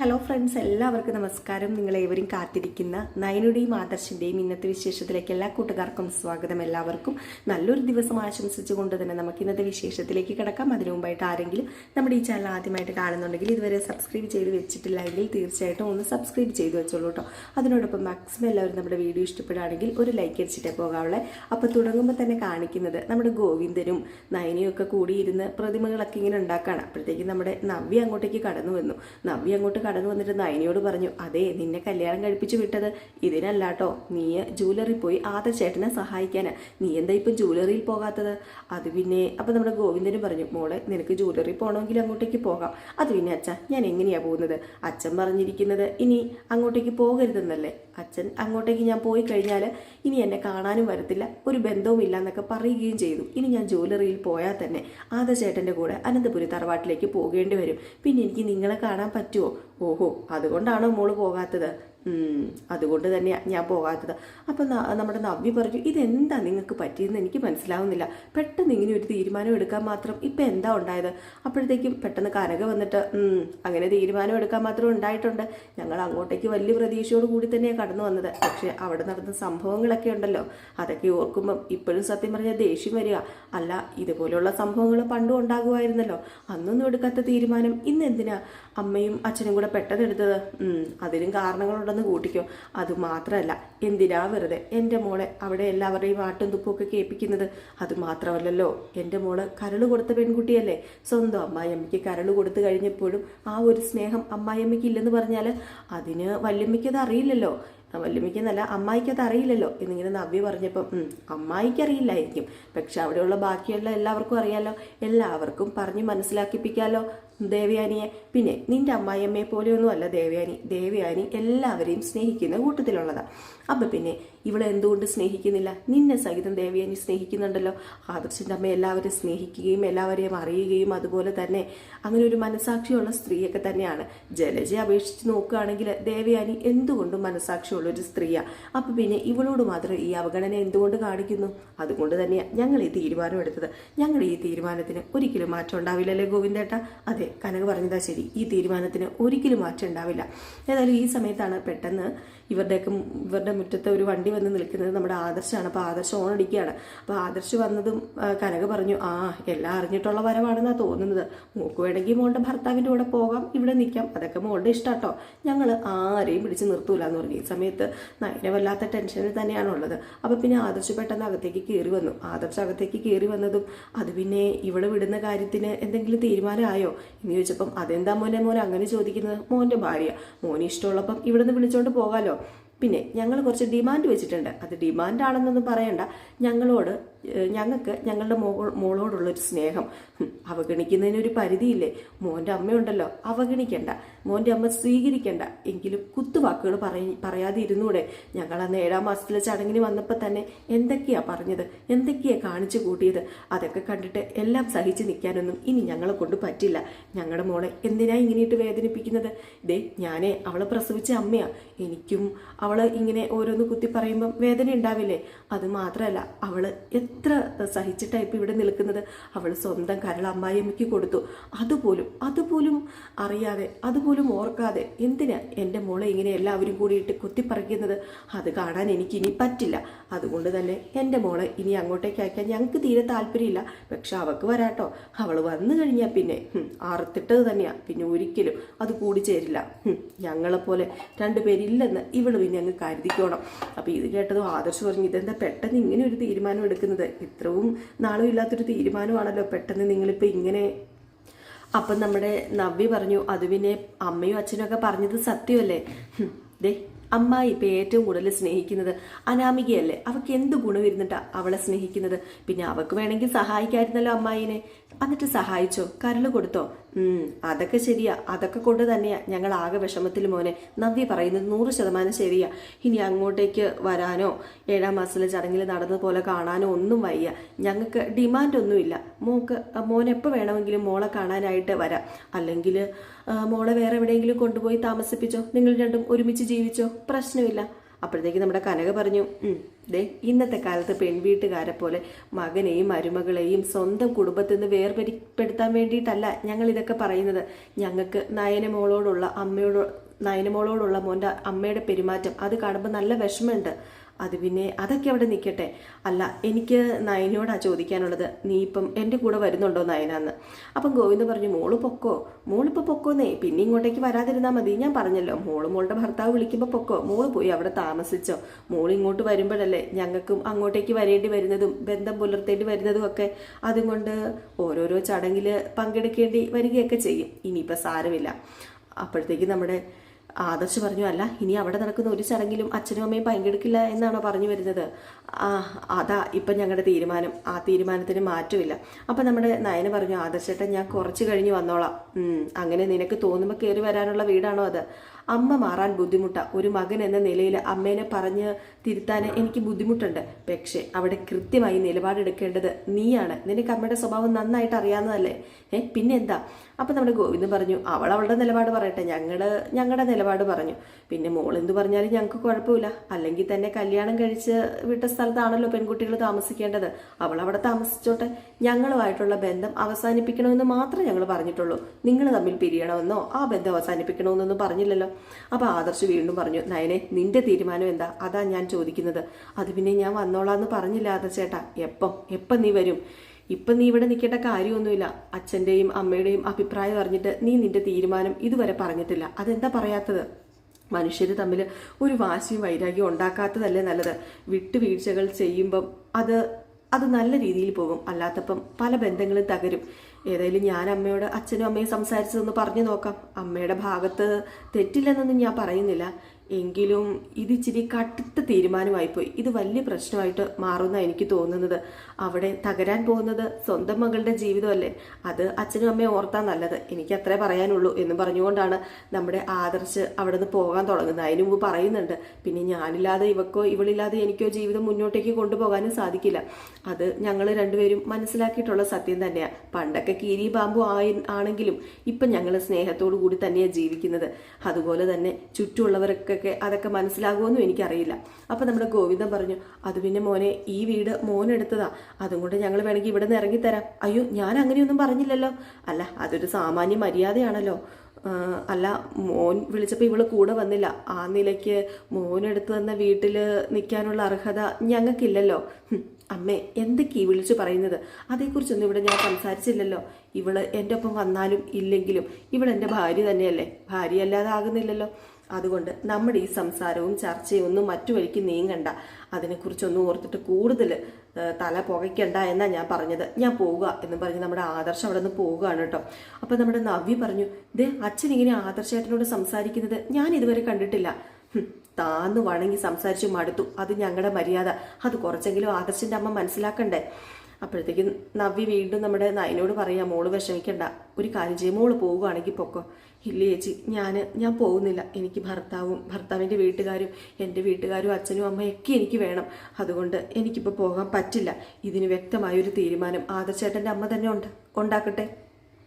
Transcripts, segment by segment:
Hello friends എല്ലാവർക്കും നമസ്കാരം. നിങ്ങളേവരും കാത്തിരിക്കുന്ന നയനുടെയും ആദർശിന്റെയും ഇന്നത്തെ വിശേഷത്തിലേക്ക് എല്ലാ കൂട്ടുകാർക്കും സ്വാഗതം എല്ലാവർക്കും. നല്ലൊരു ദിവസം ആശംസിച്ചുകൊണ്ട് തന്നെ നമുക്ക് ഇന്നത്തെ വിശേഷത്തിലേക്ക് കിടക്കാം. അതിനു മുമ്പായിട്ട് ആരെങ്കിലും നമ്മുടെ ഈ ചാനൽ ആദ്യമായിട്ട് കാണുന്നുണ്ടെങ്കിൽ ഇതുവരെ സബ്സ്ക്രൈബ് ചെയ്ത് വെച്ചിട്ടില്ലെങ്കിൽ തീർച്ചയായിട്ടും ഒന്ന് സബ്സ്ക്രൈബ് ചെയ്ത് വെച്ചോളൂ കേട്ടോ അതിനോടൊപ്പം മാക്സിമം എല്ലാവരും നമ്മുടെ വീഡിയോ ഇഷ്ടപ്പെടുകയാണെങ്കിൽ ഒരു ലൈക്ക് അടിച്ചിട്ടേ പോകാവുള്ളേ. അപ്പോൾ തുടങ്ങുമ്പോൾ തന്നെ കാണിക്കുന്നത് നമ്മുടെ ഗോവിന്ദനും നയനയും ഒക്കെ കൂടിയിരുന്ന് പ്രതിമകളൊക്കെ ഇങ്ങനെ ഉണ്ടാക്കുകയാണ് അപ്പോഴത്തേക്കും നമ്മുടെ നവ്യ അങ്ങോട്ടേക്ക് കടന്നു വന്നു. നവ്യ അങ്ങോട്ട് കടന്നു വന്നിട്ട് നയനിയോട് പറഞ്ഞു അതെ നിന്നെ കല്യാണം കഴിപ്പിച്ചു വിട്ടത്. ഇതിനല്ലാട്ടോ നീ ജൂവലറി പോയി ആദ്യ ചേട്ടനെ സഹായിക്കാനാ. നീ എന്താ ഇപ്പം ജൂവലറിയിൽ പോകാത്തത്? അത് പിന്നെ അപ്പം നമ്മുടെ ഗോവിന്ദനും പറഞ്ഞു മോളെ നിനക്ക് ജൂവലറി പോകണമെങ്കിൽ അങ്ങോട്ടേക്ക് പോകാം. അത് പിന്നെ അച്ഛ ഞാൻ എങ്ങനെയാ പോകുന്നത്? അച്ഛൻ പറഞ്ഞിരിക്കുന്നത് ഇനി അങ്ങോട്ടേക്ക് പോകരുതെന്നല്ലേ? അച്ഛൻ അങ്ങോട്ടേക്ക് ഞാൻ പോയി കഴിഞ്ഞാൽ ഇനി എന്നെ കാണാനും വരത്തില്ല. ഒരു ബന്ധവും ഇല്ല എന്നൊക്കെ പറയുകയും ചെയ്തു. ഇനി ഞാൻ ജൂവലറിയിൽ പോയാൽ തന്നെ ആദ്യ ചേട്ടന്റെ കൂടെ അനന്തപുരി തറവാട്ടിലേക്ക് പോകേണ്ടി വരും. പിന്നെ എനിക്ക് നിങ്ങളെ കാണാൻ പറ്റുമോ ഓഹോ അതുകൊണ്ടാണോ മോൾ പോകാത്തത്? അതുകൊണ്ട് തന്നെ ഞാൻ പോകാത്തത്. അപ്പം നമ്മുടെ നവ്യ പറഞ്ഞു ഇതെന്താ നിങ്ങൾക്ക് പറ്റിയെന്ന് എനിക്ക് മനസ്സിലാവുന്നില്ല. പെട്ടെന്ന് ഇങ്ങനെ ഒരു തീരുമാനം എടുക്കാൻ മാത്രം ഇപ്പം എന്താ ഉണ്ടായത്? അപ്പോഴത്തേക്കും പെട്ടെന്ന് കനക വന്നിട്ട് "ഉം, അങ്ങനെ തീരുമാനം എടുക്കാൻ മാത്രം ഉണ്ടായിട്ടുണ്ട്. ഞങ്ങൾ അങ്ങോട്ടേക്ക് വലിയ പ്രതീക്ഷയോട് കൂടി തന്നെയാണ് കടന്നു വന്നത്. പക്ഷേ അവിടെ നടന്ന സംഭവങ്ങളൊക്കെ ഉണ്ടല്ലോ. അതൊക്കെ ഓർക്കുമ്പം ഇപ്പോഴും സത്യം പറഞ്ഞാൽ ദേഷ്യം വരിക. അല്ല ഇതുപോലുള്ള സംഭവങ്ങൾ പണ്ടും ഉണ്ടാകുമായിരുന്നല്ലോ. അന്നൊന്നും എടുക്കാത്ത തീരുമാനം ഇന്ന് എന്തിനാ? അമ്മയും അച്ഛനും കൂടെ പെട്ടെന്ന് എടുത്തത്. അതിനും കാരണങ്ങളുണ്ടെന്ന് കൂട്ടിക്കോ. അത് മാത്രമല്ല എന്തിനാ വെറുതെ? എന്റെ മോളെ അവിടെ എല്ലാവരുടെയും ആട്ടും തുപ്പുമൊക്കെ കേൾപ്പിക്കുന്നത്. അത് മാത്രമല്ലല്ലോ എന്റെ മോൾ കരൾ കൊടുത്ത പെൺകുട്ടിയല്ലേ? സ്വന്തം അമ്മായിയമ്മയ്ക്ക് കരൾ കൊടുത്തു കഴിഞ്ഞപ്പോഴും ആ ഒരു സ്നേഹം അമ്മായിയമ്മയ്ക്ക് ഇല്ലെന്ന് പറഞ്ഞാൽ അതിന് വല്യമ്മയ്ക്ക് അത് അറിയില്ലല്ലോ. വല്യമ്മയ്ക്ക് നല്ല അമ്മായിക്ക് അത് അറിയില്ലല്ലോ. എന്നിങ്ങനെ നവ്യ പറഞ്ഞപ്പം "ഉം, അമ്മായിക്ക് അറിയില്ലായിരിക്കും. പക്ഷെ അവിടെയുള്ള ബാക്കിയുള്ള എല്ലാവർക്കും അറിയാലോ. എല്ലാവർക്കും പറഞ്ഞ് മനസ്സിലാക്കിപ്പിക്കാലോ. ദേവയാനിയെ. പിന്നെ നിന്റെ അമ്മായിയമ്മയെ പോലെയൊന്നും അല്ല ദേവയാനി. ദേവയാനി എല്ലാവരെയും സ്നേഹിക്കുന്ന കൂട്ടത്തിലുള്ളതാണ് അപ്പം പിന്നെ ഇവളെ എന്തുകൊണ്ട് സ്നേഹിക്കുന്നില്ല? നിന്നെ സഹിതം ദേവയാനി സ്നേഹിക്കുന്നുണ്ടല്ലോ. ആദർശിന്റെ അമ്മ എല്ലാവരെയും സ്നേഹിക്കുകയും എല്ലാവരെയും അറിയുകയും അതുപോലെ തന്നെ അങ്ങനെ ഒരു മനസാക്ഷിയുള്ള സ്ത്രീയൊക്കെ തന്നെയാണ്. ജലജയെ അപേക്ഷിച്ച് നോക്കുകയാണെങ്കിൽ ദേവയാനി എന്തുകൊണ്ടും മനസാക്ഷിയുള്ള ഒരു സ്ത്രീയാണ് അപ്പം പിന്നെ ഇവളോട് മാത്രം ഈ അവഗണന എന്തുകൊണ്ട് കാണിക്കുന്നു? അതുകൊണ്ട് തന്നെയാണ് ഞങ്ങൾ ഈ തീരുമാനം എടുത്തത്. ഞങ്ങൾ ഈ തീരുമാനത്തിന് ഒരിക്കലും മാറ്റം ഉണ്ടാവില്ലല്ലേ ഗോവിന്ദേട്ട? അതെ കനക പറഞ്ഞതാ ശരി. ഈ തീരുമാനത്തിന് ഒരിക്കലും മാറ്റം ഉണ്ടാവില്ല. ഏതായാലും ഈ സമയത്താണ് പെട്ടെന്ന് ഇവരുടെയൊക്കെ ഇവരുടെ മുറ്റത്ത് ഒരു വണ്ടി വന്ന് നിൽക്കുന്നത് നമ്മുടെ ആദർശാണ്. അപ്പോൾ ആദർശം ഓൺ അടിക്കുകയാണ് അപ്പോൾ ആദർശ് വന്നതും കനക പറഞ്ഞു ആ എല്ലാം അറിഞ്ഞിട്ടുള്ള വരവാണെന്നാണ് തോന്നുന്നത്. മോക്ക് വേണമെങ്കിൽ മോളുടെ ഭർത്താവിന്റെ കൂടെ പോകാം. ഇവിടെ നിൽക്കാം. അതൊക്കെ മോളുടെ ഇഷ്ടാട്ടോ. ഞങ്ങൾ ആരെയും പിടിച്ച് നിർത്തൂല എന്ന് പറഞ്ഞു. ഈ സമയത്ത് നയന വല്ലാത്ത ടെൻഷനിൽ തന്നെയാണുള്ളത്. അപ്പോൾ പിന്നെ ആദർശ് പെട്ടെന്ന് അകത്തേക്ക് കയറി വന്നു. ആദർശ് അകത്തേക്ക് കയറി വന്നതും അത് പിന്നെ ഇവിടെ വിടുന്ന കാര്യത്തിന് എന്തെങ്കിലും തീരുമാനമായോ? എന്ന് ചോദിച്ചപ്പം അതെന്താ മോനെ മോനെ അങ്ങനെ ചോദിക്കുന്നത്? മോന്റെ ഭാര്യ. മോന് ഇഷ്ടമുള്ളപ്പം ഇവിടെ നിന്ന് വിളിച്ചോണ്ട് പോകാലോ. പിന്നെ ഞങ്ങൾ കുറച്ച് ഡിമാൻഡ് വെച്ചിട്ടുണ്ട്. അത് ഡിമാൻഡ് ആണെന്നൊന്നും പറയണ്ട. ഞങ്ങളോട് ഞങ്ങൾക്ക് ഞങ്ങളുടെ മോൾ മോളോടുള്ളൊരു സ്നേഹം. അവഗണിക്കുന്നതിനൊരു പരിധിയില്ലേ? മോന്റെ അമ്മയുണ്ടല്ലോ. അവഗണിക്കണ്ട. മോന്റെ അമ്മ സ്വീകരിക്കണ്ട. എങ്കിലും കുത്തുവാക്കുകൾ പറയ പറയാതെ ഇരുന്നൂടെ ഞങ്ങൾ അന്ന് ഏഴാം മാസത്തിലെ ചടങ്ങിന് വന്നപ്പോൾ തന്നെ എന്തൊക്കെയാ പറഞ്ഞത്? എന്തൊക്കെയാ കാണിച്ചു കൂട്ടിയത്? അതൊക്കെ കണ്ടിട്ട് എല്ലാം സഹിച്ച് നിൽക്കാനൊന്നും ഇനി ഞങ്ങളെ കൊണ്ട് പറ്റില്ല. ഞങ്ങളുടെ മോളെ എന്തിനാ ഇങ്ങനെയിട്ട് വേദനിപ്പിക്കുന്നത്? ഇതേ ഞാനേ അവളെ പ്രസവിച്ച അമ്മയാ. എനിക്കും അവൾ ഇങ്ങനെ ഓരോന്ന് കുത്തി പറയുമ്പം വേദന ഉണ്ടാവില്ലേ? അത് മാത്രമല്ല അവൾ എത്ര സഹിച്ചിട്ടാണ് ഇപ്പം ഇവിടെ നിൽക്കുന്നത്? അവൾ സ്വന്തം കരൾ അമ്മായിയമ്മയ്ക്ക് കൊടുത്തു. അതുപോലും അതുപോലും അറിയാതെ അതുപോലും ഓർക്കാതെ എന്തിനാ എന്റെ മോളെ ഇങ്ങനെ എല്ലാവരും കൂടിയിട്ട് കുത്തിപ്പറിക്കുന്നത് അത് കാണാൻ എനിക്ക് ഇനി പറ്റില്ല. അതുകൊണ്ട് തന്നെ എന്റെ മോളെ ഇനി അങ്ങോട്ടേക്ക് അയക്കാൻ ഞങ്ങൾക്ക് തീരെ താല്പര്യമില്ല. പക്ഷെ അവൾക്ക് വരാട്ടോ. അവൾ വന്നു കഴിഞ്ഞാൽ പിന്നെ അറുത്തിട്ടത് തന്നെയാണ് പിന്നെ ഒരിക്കലും അത് കൂടി ചേരില്ല. ഹും, ഞങ്ങളെപ്പോലെ രണ്ടുപേരില്ലെന്ന് ഇവൾ പിന്നെ അങ്ങ് കരുതിക്കോണം. അപ്പോൾ ഇത് കേട്ടതും ആദർശ് പറഞ്ഞു ഇതെന്താ പെട്ടെന്ന് ഇങ്ങനെ ഒരു തീരുമാനം എടുക്കുന്നത്? ഇത്രയും നാളും ഇല്ലാത്തൊരു തീരുമാനമാണല്ലോ പെട്ടെന്ന് നിങ്ങളിപ്പോൾ ഇങ്ങനെ അപ്പം നമ്മുടെ നവ്യ പറഞ്ഞു അത് പിന്നെ അമ്മയും അച്ഛനൊക്കെ പറഞ്ഞത് സത്യമല്ലേ? ദേ അമ്മായി ഇപ്പം ഏറ്റവും കൂടുതൽ സ്നേഹിക്കുന്നത് അനാമികയല്ലേ? അവൾക്ക് എന്ത് ഗുണം ഇരുന്നിട്ടാണ് അവളെ സ്നേഹിക്കുന്നത്? പിന്നെ അവൾക്ക് വേണമെങ്കിൽ സഹായിക്കായിരുന്നല്ലോ അമ്മായിനെ. എന്നിട്ട് സഹായിച്ചോ കരൾ കൊടുത്തോ. അതൊക്കെ ശരിയാ. അതൊക്കെ കൊണ്ട് തന്നെയാ. ഞങ്ങൾ ആകെ വിഷമത്തിൽ മോനെ. നവ്യ പറയുന്നത് നൂറ് ശതമാനം ശരിയാ. ഇനി അങ്ങോട്ടേക്ക് വരാനോ ഏഴാം മാസത്തിലെ ചടങ്ങിൽ നടന്നതുപോലെ പോലെ കാണാനോ ഒന്നും വയ്യ. ഞങ്ങൾക്ക് ഡിമാൻഡ് ഒന്നുമില്ല. മോക്ക് മോൻ എപ്പോൾ വേണമെങ്കിലും മോളെ കാണാനായിട്ട് വരാം. അല്ലെങ്കിൽ മോളെ വേറെ എവിടെയെങ്കിലും കൊണ്ടുപോയി താമസിപ്പിച്ചോ? നിങ്ങൾ രണ്ടും ഒരുമിച്ച് ജീവിച്ചോ? പ്രശ്നമില്ല. അപ്പോഴത്തേക്ക് നമ്മുടെ കനക പറഞ്ഞു ദേ ഇന്നത്തെ കാലത്ത് പെൺവീട്ടുകാരെ പോലെ മകനെയും മരുമകളെയും സ്വന്തം കുടുംബത്തിൽ നിന്ന് വേർപെടുത്താൻ വേണ്ടിയിട്ടല്ല ഞങ്ങൾ ഇതൊക്കെ പറയുന്നത്. ഞങ്ങൾക്ക് നയനമോളോടുള്ള അമ്മയോട് നയനമോളോടുള്ള മോന്റെ അമ്മയുടെ പെരുമാറ്റം. അത് കാണുമ്പോൾ നല്ല വിഷമമുണ്ട്. അത് പിന്നെ അതൊക്കെ അവിടെ നിൽക്കട്ടെ അല്ല എനിക്ക് നയനയോടാ ചോദിക്കാനുള്ളത്. നീ ഇപ്പം എന്റെ കൂടെ വരുന്നുണ്ടോ നയനാന്ന്? അപ്പം ഗോവിന്ദ് പറഞ്ഞു മോൾ പൊക്കോ. മോളിപ്പോൾ പൊക്കോന്നേ. പിന്നെ ഇങ്ങോട്ടേക്ക് വരാതിരുന്നാൽ മതി. ഞാൻ പറഞ്ഞല്ലോ മോൾ മോളുടെ ഭർത്താവ് വിളിക്കുമ്പോൾ പൊക്കോ. മോൾ പോയി അവിടെ താമസിച്ചോ. മോൾ ഇങ്ങോട്ട് വരുമ്പോഴല്ലേ ഞങ്ങൾക്കും അങ്ങോട്ടേക്ക് വരേണ്ടി വരുന്നതും ബന്ധം പുലർത്തേണ്ടി വരുന്നതും ഒക്കെ. അതുകൊണ്ട് ഓരോരോ ചടങ്ങിൽ പങ്കെടുക്കേണ്ടി വരികയൊക്കെ ചെയ്യും. ഇനിയിപ്പോൾ സാരമില്ല. അപ്പോഴത്തേക്ക് നമ്മുടെ ആദർശ് പറഞ്ഞു അല്ല ഇനി അവിടെ നടക്കുന്ന ഒരു ചടങ്ങിലും അച്ഛനും അമ്മയും പങ്കെടുക്കില്ല എന്നാണോ പറഞ്ഞു വരുന്നത്? ആ അതാ ഇപ്പം ഞങ്ങളുടെ തീരുമാനം. ആ തീരുമാനത്തിന് മാറ്റമില്ല. അപ്പം നമ്മുടെ നയന പറഞ്ഞു ആദർശേട്ടൻ ഞാൻ കുറച്ച് കഴിഞ്ഞ് വന്നോളാം. അങ്ങനെ നിനക്ക് തോന്നുമ്പോൾ കയറി വരാനുള്ള വീടാണോ അത്? അമ്മ മാറാൻ ബുദ്ധിമുട്ടാ. ഒരു മകൻ എന്ന നിലയിൽ അമ്മേനെ പറഞ്ഞ് തിരുത്താൻ എനിക്ക് ബുദ്ധിമുട്ടുണ്ട്. പക്ഷേ അവിടെ കൃത്യമായി നിലപാടെടുക്കേണ്ടത് നീയാണ്. നിനക്ക് അമ്മയുടെ സ്വഭാവം നന്നായിട്ട് അറിയാവുന്നതല്ലേ? ഏ പിന്നെന്താ? അപ്പം നമ്മുടെ ഗോവിന്ദൻ പറഞ്ഞു അവൾ അവളുടെ നിലപാട് പറയട്ടെ. ഞങ്ങളുടെ ഞങ്ങളുടെ നിലപാട് പറഞ്ഞു. പിന്നെ മോൾ എന്ത് പറഞ്ഞാലും ഞങ്ങൾക്ക് കുഴപ്പമില്ല. അല്ലെങ്കിൽ തന്നെ കല്യാണം കഴിച്ച് വിട്ട സ്ഥലത്താണല്ലോ പെൺകുട്ടികൾ താമസിക്കേണ്ടത്. അവൾ അവിടെ താമസിച്ചോട്ടെ. ഞങ്ങളുമായിട്ടുള്ള ബന്ധം അവസാനിപ്പിക്കണമെന്ന് മാത്രമേ ഞങ്ങൾ പറഞ്ഞിട്ടുള്ളൂ. നിങ്ങൾ തമ്മിൽ പിരിയണമെന്നോ ആ ബന്ധം അവസാനിപ്പിക്കണമെന്നൊന്നും പറഞ്ഞില്ലല്ലോ. അപ്പോൾ ആദർശ് വീണ്ടും പറഞ്ഞു നയനെ നിന്റെ തീരുമാനം എന്താ? അതാ ഞാൻ ചോദിക്കുന്നത്. അത് പിന്നെ ഞാൻ വന്നോളാം എന്ന് പറഞ്ഞില്ല ആദർശേട്ടാ എപ്പം? എപ്പം നീ വരും? ഇപ്പം നീ ഇവിടെ നിൽക്കേണ്ട കാര്യമൊന്നുമില്ല. അച്ഛന്റെയും അമ്മയുടെയും അഭിപ്രായം അറിഞ്ഞിട്ട് നീ നിന്റെ തീരുമാനം ഇതുവരെ പറഞ്ഞിട്ടില്ല. അതെന്താ പറയാത്തത്? മനുഷ്യർ തമ്മിൽ ഒരു വാശിയും വൈരാഗ്യവും ഉണ്ടാക്കാത്തതല്ലേ നല്ലത്. വിട്ടുവീഴ്ചകൾ ചെയ്യുമ്പം അത് അത് നല്ല രീതിയിൽ പോകും. അല്ലാത്തപ്പം പല ബന്ധങ്ങളും തകരും. ഏതായാലും ഞാൻ അമ്മയോട് അച്ഛനും അമ്മയും സംസാരിച്ചതെന്ന് പറഞ്ഞു നോക്കാം. അമ്മയുടെ ഭാഗത്ത് തെറ്റില്ലെന്നൊന്നും ഞാൻ പറയുന്നില്ല. എങ്കിലും ഇതിച്ചിരി കടുത്ത തീരുമാനമായിപ്പോയി. ഇത് വലിയ പ്രശ്നമായിട്ട് മാറുന്ന എനിക്ക് തോന്നുന്നത്. അവിടെ തകരാൻ പോകുന്നത് സ്വന്തം മകളുടെ ജീവിതമല്ലേ? അത് അച്ഛനും അമ്മയും ഓർത്താൻ നല്ലത്. എനിക്ക് അത്രേ പറയാനുള്ളൂ എന്ന് പറഞ്ഞുകൊണ്ടാണ് നമ്മുടെ ആദർശ് അവിടെ നിന്ന് പോകാൻ തുടങ്ങുന്നത്. അതിനു മുമ്പ് പറയുന്നുണ്ട് പിന്നെ ഞാനില്ലാതെ ഇവക്കോ ഇവളില്ലാതെ എനിക്കോ ജീവിതം മുന്നോട്ടേക്ക് കൊണ്ടുപോകാനും സാധിക്കില്ല. അത് ഞങ്ങൾ രണ്ടുപേരും മനസ്സിലാക്കിയിട്ടുള്ള സത്യം തന്നെയാണ് പണ്ടൊക്കെ കീരി പാമ്പു ആയി ആണെങ്കിലും ഇപ്പം ഞങ്ങൾ സ്നേഹത്തോടു കൂടി തന്നെയാണ് ജീവിക്കുന്നത്. അതുപോലെ തന്നെ ചുറ്റുമുള്ളവർക്കൊക്കെ അതൊക്കെ മനസ്സിലാകുമെന്നും എനിക്കറിയില്ല. അപ്പം നമ്മുടെ ഗോവിന്ദൻ പറഞ്ഞു അത് പിന്നെ മോനെ ഈ വീട് മോൻ എടുത്തതാ അതും കൊണ്ട് ഞങ്ങൾ വേണമെങ്കിൽ ഇവിടെ നിന്ന് ഇറങ്ങിത്തരാം അയ്യോ ഞാൻ അങ്ങനെയൊന്നും പറഞ്ഞില്ലല്ലോ. അല്ല അതൊരു സാമാന്യ മര്യാദയാണല്ലോ. അല്ല മോൻ വിളിച്ചപ്പോൾ ഇവൾ കൂടെ വന്നില്ല. ആ നിലയ്ക്ക് മോൻ എടുത്തു തന്ന വീട്ടിൽ നിൽക്കാനുള്ള അർഹത ഞങ്ങൾക്കില്ലല്ലോ. അമ്മേ എന്തൊക്കെ ഈ വിളിച്ചു പറയുന്നത്? അതേക്കുറിച്ചൊന്നും ഇവിടെ ഞാൻ സംസാരിച്ചില്ലല്ലോ. ഇവൾ എന്റെ ഒപ്പം വന്നാലും ഇല്ലെങ്കിലും ഇവളെന്റെ ഭാര്യ തന്നെയല്ലേ? ഭാര്യയല്ലാതെ ആകുന്നില്ലല്ലോ. അതുകൊണ്ട് നമ്മുടെ ഈ സംസാരവും ചർച്ചയും ഒന്നും മറ്റു വഴിക്ക് നീങ്ങണ്ട. അതിനെക്കുറിച്ചൊന്നും ഓർത്തിട്ട് കൂടുതൽ തല പുകയ്ക്കണ്ട എന്നാ ഞാൻ പറഞ്ഞത്. ഞാൻ പോവുക എന്ന് പറഞ്ഞ് നമ്മുടെ ആദർശം അവിടെ നിന്ന് പോവുകയാണ് കേട്ടോ. അപ്പം നമ്മുടെ നവ്യ പറഞ്ഞു ദേ അച്ഛൻ ഇങ്ങനെ ആദർശേട്ടനോട് സംസാരിക്കുന്നത് ഞാൻ ഇതുവരെ കണ്ടിട്ടില്ല. താന്ന് വണങ്ങി സംസാരിച്ചു മടുത്തു. അത് ഞങ്ങളുടെ മര്യാദ. അത് കുറച്ചെങ്കിലും ആദർശിന്റെ അമ്മ മനസ്സിലാക്കണ്ടേ? അപ്പോഴത്തേക്കും നവ്യ വീണ്ടും നമ്മുടെ നയനോട് പറയാം മോൾ വിഷമിക്കണ്ട. ഒരു കാര്യം ചെയ്യും. മോൾ പോവുകയാണെങ്കിൽ പൊക്കോ. ഇല്ല ചേച്ചി ഞാൻ ഞാൻ പോകുന്നില്ല. എനിക്ക് ഭർത്താവും ഭർത്താവിന്റെ വീട്ടുകാരും എന്റെ വീട്ടുകാരും അച്ഛനും അമ്മയൊക്കെ എനിക്ക് വേണം. അതുകൊണ്ട് എനിക്കിപ്പോൾ പോകാൻ പറ്റില്ല. ഇതിന് വ്യക്തമായൊരു തീരുമാനം ആദർശേട്ടന്റെ അമ്മ തന്നെ ഉണ്ട്. ഉണ്ടാക്കട്ടെ?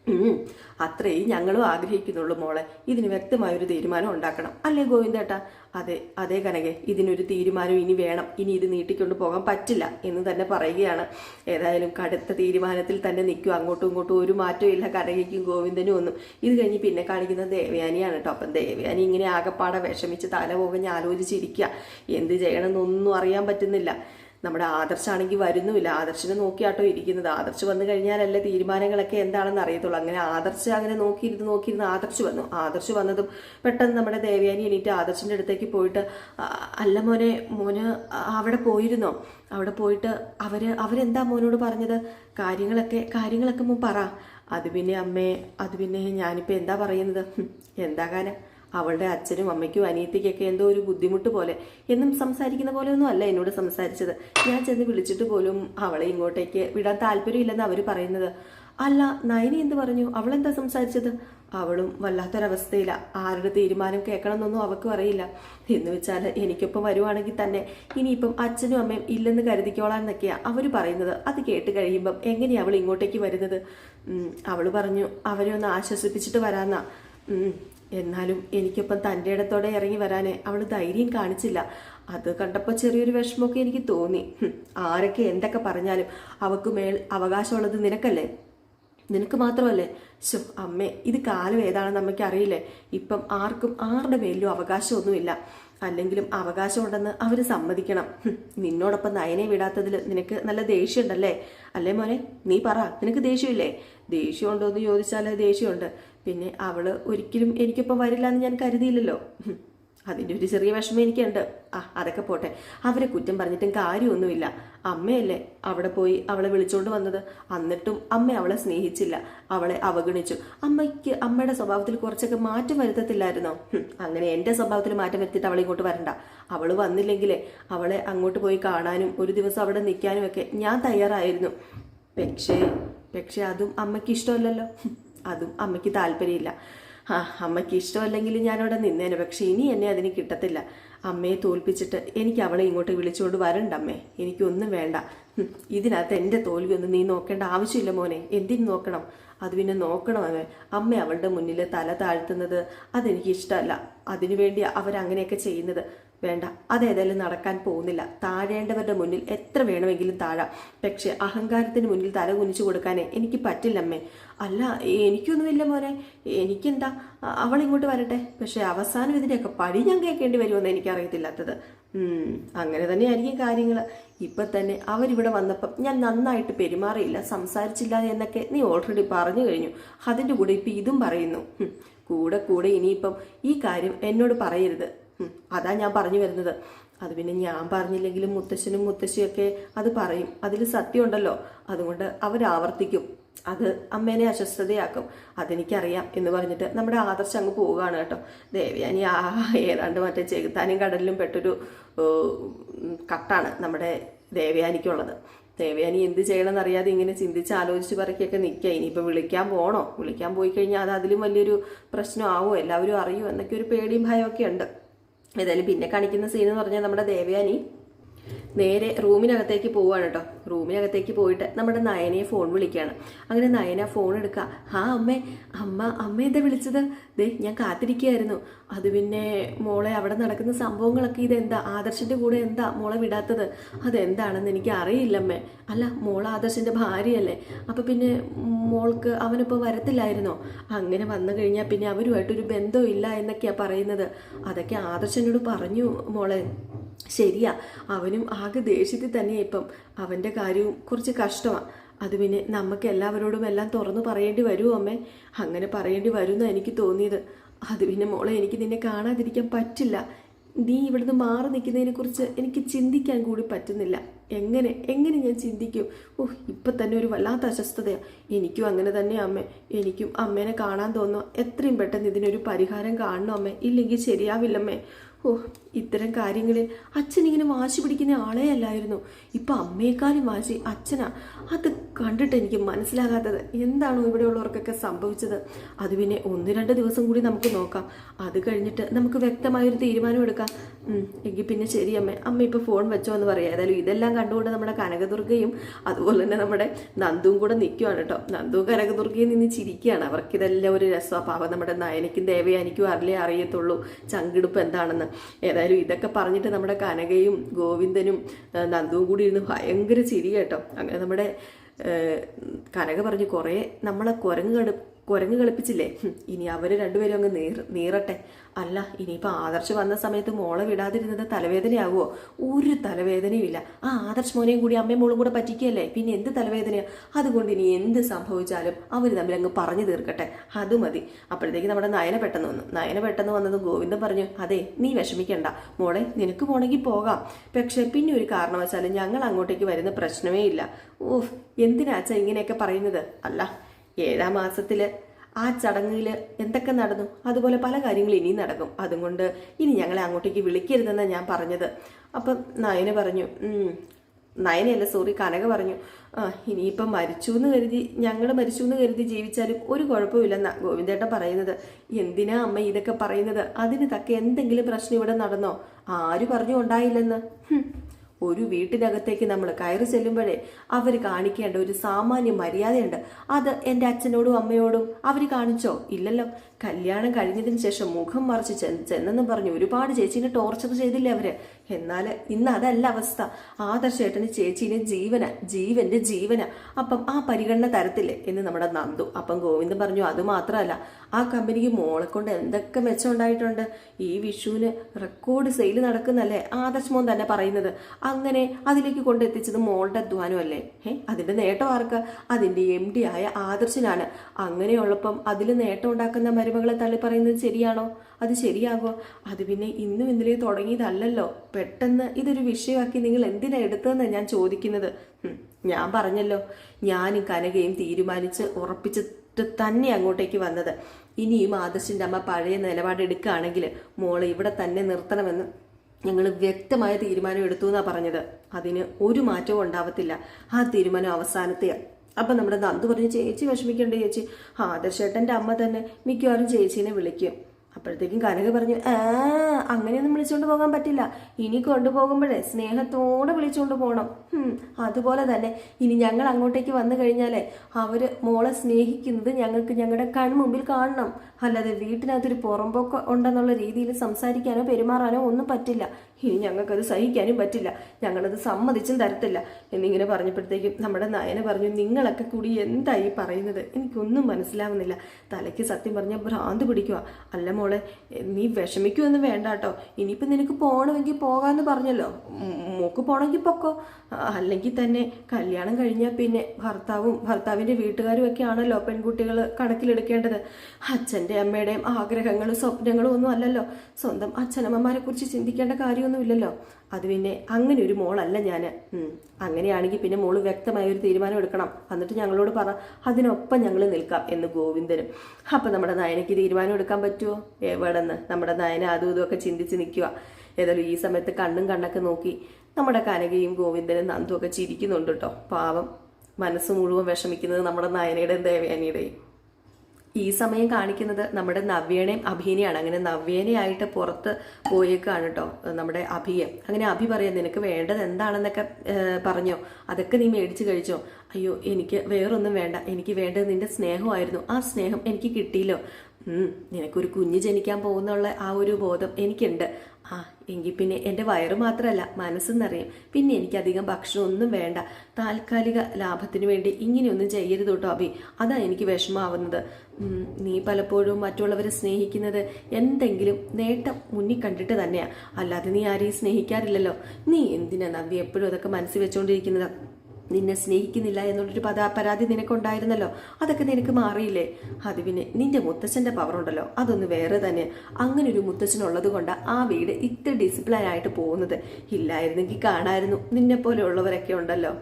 ഉം, അത്രേ ഞങ്ങളും ആഗ്രഹിക്കുന്നുള്ളൂ മോളെ. ഇതിന് വ്യക്തമായൊരു തീരുമാനം ഉണ്ടാക്കണം. അല്ലേ ഗോവിന്ദേട്ടാ? അതെ അതെ കനകെ. ഇതിനൊരു തീരുമാനം ഇനി വേണം. ഇനി ഇത് നീട്ടിക്കൊണ്ട് പോകാൻ പറ്റില്ല എന്ന് തന്നെ പറയുകയാണ്. ഏതായാലും കടുത്ത തീരുമാനത്തിൽ തന്നെ നിൽക്കും. അങ്ങോട്ടും ഇങ്ങോട്ടും ഒരു മാറ്റവും ഇല്ല കനകയ്ക്കും ഗോവിന്ദനും ഒന്നും. ഇത് കഴിഞ്ഞ് പിന്നെ കാണിക്കുന്നത് ദേവയാനിയാണ് കേട്ടോ. അപ്പം ദേവയാനി ഇങ്ങനെ ആകപ്പാടെ വിഷമിച്ച് തല പോകഞ്ഞ് ആലോചിച്ചിരിക്കുക. എന്ത് ചെയ്യണമെന്നൊന്നും അറിയാൻ പറ്റുന്നില്ല. നമ്മുടെ ആദർശാണെങ്കിൽ വരുന്നുമില്ല. ആദർശിനെ നോക്കിയാട്ടോ ഇരിക്കുന്നത്. ആദർശ് വന്നു കഴിഞ്ഞാലല്ലേ തീരുമാനങ്ങളൊക്കെ എന്താണെന്ന് അറിയത്തുള്ളൂ. അങ്ങനെ ആദർശ് അങ്ങനെ നോക്കിയിരുന്ന് നോക്കിയിരുന്ന് ആദർശ് വന്നു. ആദർശ് വന്നതും പെട്ടെന്ന് നമ്മുടെ ദേവയാനി എണീറ്റ് ആദർശിന്റെ അടുത്തേക്ക് പോയിട്ട് "ആ, അല്ല മോനെ മോന് അവിടെ പോയിരുന്നോ? അവിടെ പോയിട്ട് അവർ അവരെന്താ മോനോട് പറഞ്ഞത്? കാര്യങ്ങളൊക്കെ കാര്യങ്ങളൊക്കെ മോൻ പറ. അത് പിന്നെ അമ്മേ അത് പിന്നെ ഞാനിപ്പോൾ എന്താ പറയുന്നത്? എന്താ എന്താകാനാ അവളുടെ അച്ഛനും അമ്മയ്ക്കും അനിയത്തിക്കൊക്കെ എന്തോ ഒരു ബുദ്ധിമുട്ട് പോലെ എന്നും സംസാരിക്കുന്ന പോലെ ഒന്നും അല്ല എന്നോട് സംസാരിച്ചത്. ഞാൻ ചെന്ന് വിളിച്ചിട്ട് പോലും അവളെ ഇങ്ങോട്ടേക്ക് വിടാൻ താല്പര്യമില്ലെന്ന് അവർ പറയുന്നത്. അല്ല നയനി എന്ത് പറഞ്ഞു? അവളെന്താ സംസാരിച്ചത്? അവളും വല്ലാത്തൊരവസ്ഥയില്ല ആരുടെ തീരുമാനം കേൾക്കണമെന്നൊന്നും അവൾക്കും അറിയില്ല. എന്ന് വെച്ചാൽ എനിക്കൊപ്പം വരുവാണെങ്കിൽ തന്നെ ഇനിയിപ്പം അച്ഛനും അമ്മയും ഇല്ലെന്ന് കരുതിക്കോളാം എന്നൊക്കെയാണ് അവർ പറയുന്നത്. അത് കേട്ട് കഴിയുമ്പം എങ്ങനെയാണ് അവൾ ഇങ്ങോട്ടേക്ക് വരുന്നത്? അവൾ പറഞ്ഞു അവരെ ഒന്ന് ആശ്വസിപ്പിച്ചിട്ട് വരാന്നാ. ഉം, എന്നാലും എനിക്കൊപ്പം തന്റെ ഇടത്തോടെ ഇറങ്ങി വരാനേ അവൾ ധൈര്യം കാണിച്ചില്ല. അത് കണ്ടപ്പോൾ ചെറിയൊരു വിഷമമൊക്കെ എനിക്ക് തോന്നി. ആരൊക്കെ എന്തൊക്കെ പറഞ്ഞാലും അവക്ക് മേൽ അവകാശമുള്ളത് നിനക്കല്ലേ? നിനക്ക് മാത്രമല്ലേ? ശോ അമ്മേ ഇത് കാലം ഏതാണെന്ന് അമ്മയ്ക്ക് അറിയില്ലേ? ഇപ്പം ആർക്കും ആരുടെ മേലിലും അവകാശമൊന്നുമില്ല. അല്ലെങ്കിലും അവകാശമുണ്ടെന്ന് അവർ സമ്മതിക്കണം. നിന്നോടൊപ്പം നയനെ വിടാത്തതിൽ നിനക്ക് നല്ല ദേഷ്യമുണ്ടല്ലേ? അല്ലേ മോനെ നീ പറ നിനക്ക് ദേഷ്യമില്ലേ? ദേഷ്യമുണ്ടോ എന്ന് ചോദിച്ചാൽ ദേഷ്യമുണ്ട്. പിന്നെ അവൾ ഒരിക്കലും എനിക്കൊപ്പം വരില്ല എന്ന് ഞാൻ കരുതിയില്ലല്ലോ. അതിന്റെ ഒരു ചെറിയ വിഷമം എനിക്കുണ്ട്. ആ അതൊക്കെ പോട്ടെ. അവരെ കുറ്റം പറഞ്ഞിട്ടും കാര്യമൊന്നുമില്ല. അമ്മയല്ലേ അവിടെ പോയി അവളെ വിളിച്ചോണ്ട് വന്നത്. എന്നിട്ടും അമ്മ അവളെ സ്നേഹിച്ചില്ല. അവളെ അവഗണിച്ചു. അമ്മയ്ക്ക് അമ്മയുടെ സ്വഭാവത്തിൽ കുറച്ചൊക്കെ മാറ്റം വരുത്തത്തില്ലായിരുന്നോ? അങ്ങനെ എന്റെ സ്വഭാവത്തിൽ മാറ്റം വരുത്തിയിട്ട് അവളെ ഇങ്ങോട്ട് വരണ്ട. അവൾ വന്നില്ലെങ്കിലേ അവളെ അങ്ങോട്ട് പോയി കാണാനും ഒരു ദിവസം അവിടെ നിൽക്കാനും ഒക്കെ ഞാൻ തയ്യാറായിരുന്നു. പക്ഷേ പക്ഷേ അതും അമ്മയ്ക്ക് ഇഷ്ടമല്ലല്ലോ. അതും അമ്മയ്ക്ക് താല്പര്യമില്ല. ആ അമ്മയ്ക്ക് ഇഷ്ടമല്ലെങ്കിൽ ഞാനവിടെ നിന്നേനെ പക്ഷെ ഇനി എന്നെ അതിന് കിട്ടത്തില്ല. അമ്മയെ തോൽപ്പിച്ചിട്ട് എനിക്ക് അവളെ ഇങ്ങോട്ട് വിളിച്ചുകൊണ്ട് വരണ്ട അമ്മേ. എനിക്കൊന്നും വേണ്ട. ഇതിനകത്ത് എന്റെ തോൽവിയൊന്നും നീ നോക്കേണ്ട ആവശ്യമില്ല മോനെ. എന്തിനു നോക്കണം? അത് പിന്നെ നോക്കണം അവൻ. അമ്മ അവളുടെ മുന്നിൽ തല താഴ്ത്തുന്നത് അതെനിക്ക് ഇഷ്ടമല്ല. അതിനുവേണ്ടി അവരങ്ങനെയൊക്കെ ചെയ്യുന്നത്. വേണ്ട. അതേതായാലും നടക്കാൻ പോകുന്നില്ല. താഴേണ്ടവരുടെ മുന്നിൽ എത്ര വേണമെങ്കിലും താഴാം. പക്ഷെ അഹങ്കാരത്തിന് മുന്നിൽ തല കുനിച്ചു കൊടുക്കാനേ എനിക്ക് പറ്റില്ലമ്മേ. അല്ല എനിക്കൊന്നുമില്ല മോനെ. എനിക്കെന്താ? അവൾ ഇങ്ങോട്ട് വരട്ടെ. പക്ഷെ അവസാനം ഇതിന്റെയൊക്കെ പഴി ഞാൻ കേൾക്കേണ്ടി വരുമെന്ന് എനിക്കറിയത്തില്ലാത്തത്. അങ്ങനെ തന്നെയായിരിക്കും കാര്യങ്ങൾ ഇപ്പം തന്നെ അവരിവിടെ വന്നപ്പം ഞാൻ നന്നായിട്ട് പെരുമാറിയില്ല സംസാരിച്ചില്ല എന്നൊക്കെ നീ ഓൾറെഡി പറഞ്ഞു കഴിഞ്ഞു. അതിന്റെ കൂടെ ഇപ്പം ഇതും പറയുന്നു. കൂടെ കൂടെ ഇനിയിപ്പം ഈ കാര്യം എന്നോട് പറയരുത്. അതാ ഞാൻ പറഞ്ഞു വരുന്നത്. അത് പിന്നെ ഞാൻ പറഞ്ഞില്ലെങ്കിലും മുത്തശ്ശനും മുത്തശ്ശിയൊക്കെ അത് പറയും. അതിൽ സത്യമുണ്ടല്ലോ. അതുകൊണ്ട് അവരാവർത്തിക്കും അത് അമ്മേനെ അസ്വസ്ഥതയാക്കും. അതെനിക്കറിയാം എന്ന് പറഞ്ഞിട്ട് നമ്മുടെ ആദർശം അങ്ങ് പോവുകയാണ് കേട്ടോ. ദേവയാനി ആ ഏതാണ്ട് മറ്റേ ചെകുത്താനും കടലിലും പെട്ടൊരു കട്ടാണ് നമ്മുടെ ദേവയാനിക്കുള്ളത്. ദേവയാനി എന്ത് ചെയ്യണമെന്ന് അറിയാതെ ഇങ്ങനെ ചിന്തിച്ച് ആലോചിച്ച് പറക്കൊക്കെ നിൽക്കുക. ഇനിയിപ്പോൾ വിളിക്കാൻ പോകണോ? വിളിക്കാൻ പോയി കഴിഞ്ഞാൽ അത് അതിലും വലിയൊരു പ്രശ്നമാവോ. എല്ലാവരും അറിയുമോ എന്നൊക്കെ ഒരു പേടിയും ഭയമൊക്കെ ഉണ്ട്. ഏതായാലും പിന്നെ കാണിക്കുന്ന സീൻ എന്ന് പറഞ്ഞാൽ നമ്മുടെ ദേവയാനി നേരെ റൂമിനകത്തേക്ക് പോവുകയാണ് കേട്ടോ. റൂമിനകത്തേക്ക് പോയിട്ട് നമ്മുടെ നയനയെ ഫോൺ വിളിക്കുകയാണ്. അങ്ങനെ നയന ഫോൺ എടുക്കുക. ആ അമ്മേ അമ്മ അമ്മ എന്താ വിളിച്ചത്? ദേ ഞാൻ കാത്തിരിക്കുകയായിരുന്നു. അത് പിന്നെ മോളെ അവിടെ നടക്കുന്ന സംഭവങ്ങളൊക്കെ ഇതെന്താ? ആദർശിന്റെ കൂടെ എന്താ മോളെ വിടാത്തത്? അതെന്താണെന്ന് എനിക്ക് അറിയില്ലമ്മേ. അല്ല മോൾ ആദർശിന്റെ ഭാര്യയല്ലേ. അപ്പോൾ പിന്നെ മോൾക്ക് അവനിപ്പോൾ വരത്തില്ലായിരുന്നോ? അങ്ങനെ വന്നു കഴിഞ്ഞാൽ പിന്നെ അവരുമായിട്ടൊരു ബന്ധം ഇല്ല എന്നൊക്കെയാ പറയുന്നത്. അതൊക്കെ ആദർശനോട് പറഞ്ഞു മോളെ. ശരിയാ അവനും ആകെ ദേഷ്യത്തിൽ തന്നെയാണ് ഇപ്പം. അവന്റെ കാര്യവും കുറച്ച് കഷ്ടമാണ് അത് പിന്നെ നമുക്ക് എല്ലാവരോടും എല്ലാം തുറന്നു പറയേണ്ടി വരുമോ അമ്മേ. അങ്ങനെ പറയേണ്ടി വരുമെന്നാണ് എനിക്ക് തോന്നിയത്. അത് പിന്നെ മോളെ എനിക്ക് നിന്നെ കാണാതിരിക്കാൻ പറ്റില്ല. നീ ഇവിടുന്ന് മാറി നിൽക്കുന്നതിനെക്കുറിച്ച് എനിക്ക് ചിന്തിക്കാൻ കൂടി പറ്റുന്നില്ല. എങ്ങനെ എങ്ങനെ ഞാൻ ചിന്തിക്കും? ഓഹ് ഇപ്പം തന്നെ ഒരു വല്ലാത്ത അസ്വസ്ഥതയാണ് എനിക്കും അങ്ങനെ തന്നെ അമ്മേ. എനിക്കും അമ്മേനെ കാണാൻ തോന്നുന്നു. എത്രയും പെട്ടെന്ന് ഇതിനൊരു പരിഹാരം കാണണം അമ്മേ. ഇല്ലെങ്കിൽ ശരിയാവില്ലമ്മേ. ഓ ഇത്തരം കാര്യങ്ങളിൽ അച്ഛൻ ഇങ്ങനെ വാശി പിടിക്കുന്ന ആളേ അല്ലായിരുന്നു. ഇപ്പൊ അമ്മയെക്കാളും വാശി അച്ഛനാ. അത് കണ്ടിട്ട് എനിക്ക് മനസ്സിലാകാത്തത് എന്താണോ ഇവിടെയുള്ളവർക്കൊക്കെ സംഭവിച്ചത്. അത് പിന്നെ ഒന്ന് രണ്ട് ദിവസം കൂടി നമുക്ക് നോക്കാം. അത് കഴിഞ്ഞിട്ട് നമുക്ക് വ്യക്തമായൊരു തീരുമാനം എടുക്കാം. എങ്കിൽ പിന്നെ ശരി അമ്മ. അമ്മ ഇപ്പൊ ഫോൺ വെച്ചോ എന്ന് പറയാം. ഏതായാലും ഇതെല്ലാം കണ്ടുകൊണ്ട് നമ്മുടെ കനകദുർഗയും അതുപോലെ തന്നെ നമ്മുടെ നന്ദുവും കൂടെ നിൽക്കുവാണ് കേട്ടോ നന്ദുവും കനകദുർഗയും നിന്ന് ചിരിക്കുകയാണ് അവർക്കിതെല്ലാം ഒരു രസമാണ് പാവം നമ്മുടെ നയനയ്ക്കും ദേവയാനിക്കും അറിലേ അറിയത്തുള്ളൂ ചങ്കിടുപ്പ് എന്താണെന്ന്. ഏതായാലും ഇതൊക്കെ പറഞ്ഞിട്ട് നമ്മുടെ കനകയും ഗോവിന്ദനും നന്ദുവും കൂടി ഇരുന്ന് ഭയങ്കര ചിരി കേട്ടോ അങ്ങനെ നമ്മുടെ കനക പറഞ്ഞു കുറേ നമ്മളെ കുരങ്ങ് കുരങ്ങ് കളിപ്പിച്ചില്ലേ? ഇനി അവർ രണ്ടുപേരും അങ്ങ് നീർ നീറട്ടെ. അല്ല ഇനിയിപ്പോൾ ആദർശ് വന്ന സമയത്ത് മോളെ വിടാതിരുന്നത് തലവേദനയാകുമോ ഒരു തലവേദനയും ഇല്ല. ആ ആദർശ് മോനെയും കൂടി അമ്മയും മോളും കൂടെ പറ്റിക്കുകയല്ലേ? പിന്നെ എന്ത് തലവേദനയാണ് അതുകൊണ്ട് ഇനി എന്ത് സംഭവിച്ചാലും അവർ തമ്മിൽ അങ്ങ് പറഞ്ഞു തീർക്കട്ടെ. അത് മതി. അപ്പോഴത്തേക്ക് നമ്മുടെ നയന പെട്ടെന്ന് വന്നു. നയന പെട്ടെന്ന് വന്നത് ഗോവിന്ദൻ പറഞ്ഞു അതെ നീ വിഷമിക്കണ്ട. മോളെ നിനക്ക് പോണെങ്കിൽ പോകാം. പക്ഷെ പിന്നെ ഒരു കാരണവശാലും ഞങ്ങൾ അങ്ങോട്ടേക്ക് വരുന്ന പ്രശ്നമേ ഇല്ല. ഓഹ് എന്തിനാച്ചാ ഇങ്ങനെയൊക്കെ പറയുന്നത്? അല്ല ഏഴാം മാസത്തിൽ ആ ചടങ്ങിൽ എന്തൊക്കെ നടന്നു? അതുപോലെ പല കാര്യങ്ങളും ഇനിയും നടക്കും. അതുകൊണ്ട് ഇനി ഞങ്ങളെ അങ്ങോട്ടേക്ക് വിളിക്കരുതെന്നാണ് ഞാൻ പറഞ്ഞത്. അപ്പം നയന പറഞ്ഞു "ഉം, നയനയല്ല സോറി കനക പറഞ്ഞു ആ ഇനിയിപ്പം മരിച്ചു എന്ന് കരുതി ഞങ്ങൾ മരിച്ചു എന്ന് കരുതി ജീവിച്ചാലും ഒരു കുഴപ്പമില്ലെന്നാ ഗോവിന്ദേട്ടൻ പറയുന്നത്. എന്തിനാ അമ്മ ഇതൊക്കെ പറയുന്നത്? അതിന് തക്ക എന്തെങ്കിലും പ്രശ്നം ഇവിടെ നടന്നോ? ആര് പറഞ്ഞു ഉണ്ടായില്ലെന്ന്? ഒരു വീട്ടിനകത്തേക്ക് നമ്മൾ കയറി ചെല്ലുമ്പോഴേ അവർ കാണിക്കേണ്ട ഒരു സാമാന്യ മര്യാദയുണ്ട്. അത് എന്റെ അച്ഛനോടും അമ്മയോടും അവർ കാണിച്ചോ? ഇല്ലല്ലോ. കല്യാണം കഴിഞ്ഞതിന് ശേഷം മുഖം മറിച്ച് ചെന്നെന്നും പറഞ്ഞു ഒരുപാട് ചേച്ചീനെ ടോർച്ചർ ചെയ്തില്ലേ അവർ? എന്നാൽ ഇന്ന് അതല്ല അവസ്ഥ. ആദർശേട്ടന് ചേച്ചീനെ ജീവന ജീവന്റെ ജീവന. അപ്പം ആ പരിഗണന തരത്തില്ലേ? എന്ന് നമ്മുടെ നന്ദു അപ്പം ഗോവിന്ദൻ പറഞ്ഞു അത് മാത്രമല്ല ആ കമ്പനിക്ക് മോളെ കൊണ്ട് എന്തൊക്കെ മെച്ചം ഉണ്ടായിട്ടുണ്ട്. ഈ വിഷുവിന് റെക്കോർഡ് സെയിൽ നടക്കുന്നല്ലേ? ആദർശ് മോൻ തന്നെ പറയുന്നത്. അങ്ങനെ അതിലേക്ക് കൊണ്ടെത്തിച്ചത് മോളുടെ അധ്വാനമല്ലേ? ഏ അതിന്റെ നേട്ടം ആർക്ക്? അതിന്റെ എം ഡി ആയ ആദർശനാണ്. അങ്ങനെയുള്ളപ്പം അതിൽ നേട്ടം ഉണ്ടാക്കുന്ന മരുമകളെ തള്ളി പറയുന്നത് ശരിയാണോ? അത് ശരിയാകുമോ അത് പിന്നെ ഇന്നും ഇന്നലെ തുടങ്ങിയതല്ലല്ലോ. പെട്ടെന്ന് ഇതൊരു വിഷയമാക്കി നിങ്ങൾ എന്തിനാ എടുത്തതെന്ന് ഞാൻ ചോദിക്കുന്നത്? ഞാൻ പറഞ്ഞല്ലോ. ഞാനും കനകയും തീരുമാനിച്ച് ഉറപ്പിച്ചിട്ട് തന്നെ അങ്ങോട്ടേക്ക് വന്നത്. ഇനിയും ആദർശിന്റെ അമ്മ പഴയ നിലപാടെടുക്കുകയാണെങ്കിൽ മോളെ ഇവിടെ തന്നെ നിർത്തണമെന്ന് ഞങ്ങൾ വ്യക്തമായ തീരുമാനം എടുത്തു എന്നാ പറഞ്ഞത്. അതിന് ഒരു മാറ്റവും ഉണ്ടാവത്തില്ല. ആ തീരുമാനം അവസാനത്തെയാണ് അപ്പൊ നമ്മുടെ നന്ദു പറഞ്ഞു ചേച്ചി വിഷമിക്കണ്ട ചേച്ചി. ആദർശേട്ടന്റെ അമ്മ തന്നെ മിക്കവാറും ചേച്ചീനെ വിളിക്കും. അപ്പോഴത്തേക്കും കനക പറഞ്ഞു ആ അങ്ങനെയൊന്നും വിളിച്ചുകൊണ്ട് പോകാൻ പറ്റില്ല. ഇനി കൊണ്ടുപോകുമ്പോഴേ സ്നേഹത്തോടെ വിളിച്ചുകൊണ്ട് പോകണം അതുപോലെ തന്നെ ഇനി ഞങ്ങൾ അങ്ങോട്ടേക്ക് വന്നു കഴിഞ്ഞാലേ അവർ മോളെ സ്നേഹിക്കുന്നത് ഞങ്ങൾക്ക് ഞങ്ങളുടെ കൺമുമ്പിൽ കാണണം. അല്ലാതെ വീട്ടിനകത്തൊരു പുറമ്പൊക്കെ ഉണ്ടെന്നുള്ള രീതിയിൽ സംസാരിക്കാനോ പെരുമാറാനോ ഒന്നും പറ്റില്ല. ഇനി ഞങ്ങൾക്കത് സഹിക്കാനും പറ്റില്ല. ഞങ്ങളത് സമ്മതിച്ചും തരത്തില്ല. എന്നിങ്ങനെ പറഞ്ഞപ്പോഴത്തേക്കും നമ്മുടെ നയന പറഞ്ഞു നിങ്ങളൊക്കെ കൂടി എന്തായി പറയുന്നത്? എനിക്കൊന്നും മനസ്സിലാവുന്നില്ല. തലയ്ക്ക് സത്യം പറഞ്ഞ ഭ്രാന്ത് പിടിക്കുക അല്ല മോളെ നീ വിഷമിക്കുമെന്ന് വേണ്ട കേട്ടോ. ഇനിയിപ്പോൾ നിനക്ക് പോകണമെങ്കിൽ പോകാമെന്ന് പറഞ്ഞല്ലോ. മൂക്ക് പോകണമെങ്കിൽ പൊക്കോ. അല്ലെങ്കിൽ തന്നെ കല്യാണം കഴിഞ്ഞാൽ പിന്നെ ഭർത്താവും ഭർത്താവിന്റെ വീട്ടുകാരും ഒക്കെ ആണല്ലോ പെൺകുട്ടികൾ കണക്കിലെടുക്കേണ്ടത്. അച്ഛന്റെ അമ്മയുടെയും ആഗ്രഹങ്ങളും സ്വപ്നങ്ങളും ഒന്നും അല്ലല്ലോ. സ്വന്തം അച്ഛനമ്മമാരെ കുറിച്ച് ചിന്തിക്കേണ്ട കാര്യമൊന്നുമില്ലല്ലോ അത് പിന്നെ അങ്ങനെ ഒരു മോളല്ല ഞാൻ അങ്ങനെയാണെങ്കിൽ പിന്നെ മോൾ വ്യക്തമായ ഒരു തീരുമാനം എടുക്കണം. എന്നിട്ട് ഞങ്ങളോട് പറ അതിനൊപ്പം ഞങ്ങൾ നിൽക്കാം എന്ന് ഗോവിന്ദനും. അപ്പം നമ്മുടെ നയനയ്ക്ക് തീരുമാനം എടുക്കാൻ പറ്റുമോ എവിടെന്ന്? നമ്മുടെ നയന അതും ഇതും ഒക്കെ ചിന്തിച്ച് നിൽക്കുക ഏതായാലും ഈ സമയത്ത് കണ്ണും കണ്ണൊക്കെ നോക്കി നമ്മുടെ കനകയും ഗോവിന്ദനും നന്ദുമൊക്കെ ചിരിക്കുന്നുണ്ട് കേട്ടോ. പാവം. മനസ്സ് മുഴുവൻ വിഷമിക്കുന്നത് നമ്മുടെ നയനയുടെയും ദേവയാനിയുടെയും. ഈ സമയം കാണിക്കുന്നത് നമ്മുടെ നവ്യേണയും അഭിനെയാണ്. അങ്ങനെ നവ്യേനയായിട്ട് പുറത്ത് പോയേക്കാണ് കേട്ടോ നമ്മുടെ അഭിയെ അങ്ങനെ അഭി പറയാം നിനക്ക് വേണ്ടത് എന്താണെന്നൊക്കെ പറഞ്ഞോ. അതൊക്കെ നീ മേടിച്ചു കഴിച്ചോ. അയ്യോ എനിക്ക് വേറൊന്നും വേണ്ട. എനിക്ക് വേണ്ടത് നിന്റെ സ്നേഹമായിരുന്നു. ആ സ്നേഹം എനിക്ക് കിട്ടിയില്ലോ. നിനക്കൊരു കുഞ്ഞ് ജനിക്കാൻ പോകുന്നുള്ള ആ ഒരു ബോധം എനിക്കുണ്ട്. ആ എങ്കിൽ പിന്നെ എന്റെ വയറ് മാത്രമല്ല മനസ്സും നിറയും. പിന്നെ എനിക്കധികം ഭക്ഷണമൊന്നും വേണ്ട. താൽക്കാലിക ലാഭത്തിന് വേണ്ടി ഇങ്ങനെയൊന്നും ചെയ്യരുത് കേട്ടോ അഭി. അതാ എനിക്ക് വിഷമാവുന്നത് നീ പലപ്പോഴും മറ്റുള്ളവരെ സ്നേഹിക്കുന്നത് എന്തെങ്കിലും നേട്ടം മുന്നിൽ കണ്ടിട്ട് തന്നെയാ. അല്ലാതെ നീ ആരെയും സ്നേഹിക്കാറില്ലല്ലോ. നീ എന്തിനാ നവ്യ എപ്പോഴും അതൊക്കെ മനസ്സിൽ വെച്ചുകൊണ്ടിരിക്കുന്നത് നിന്നെ സ്നേഹിക്കുന്നില്ല എന്നുള്ളൊരു പദ പരാതി നിനക്കുണ്ടായിരുന്നല്ലോ. അതൊക്കെ നിനക്ക് മാറിയില്ലേ? അത് പിന്നെ നിന്റെ മുത്തച്ഛന്റെ പവർ ഉണ്ടല്ലോ. അതൊന്ന് വേറെ തന്നെ. അങ്ങനെ ഒരു മുത്തച്ഛൻ ഉള്ളത് കൊണ്ട് ആ വീട് ഇത്ര ഡിസിപ്ലിൻ ആയിട്ട് പോകുന്നത്. ഇല്ലായിരുന്നെങ്കിൽ കാണായിരുന്നു. നിന്നെ പോലെ ഉള്ളവരൊക്കെ ഉണ്ടല്ലോ.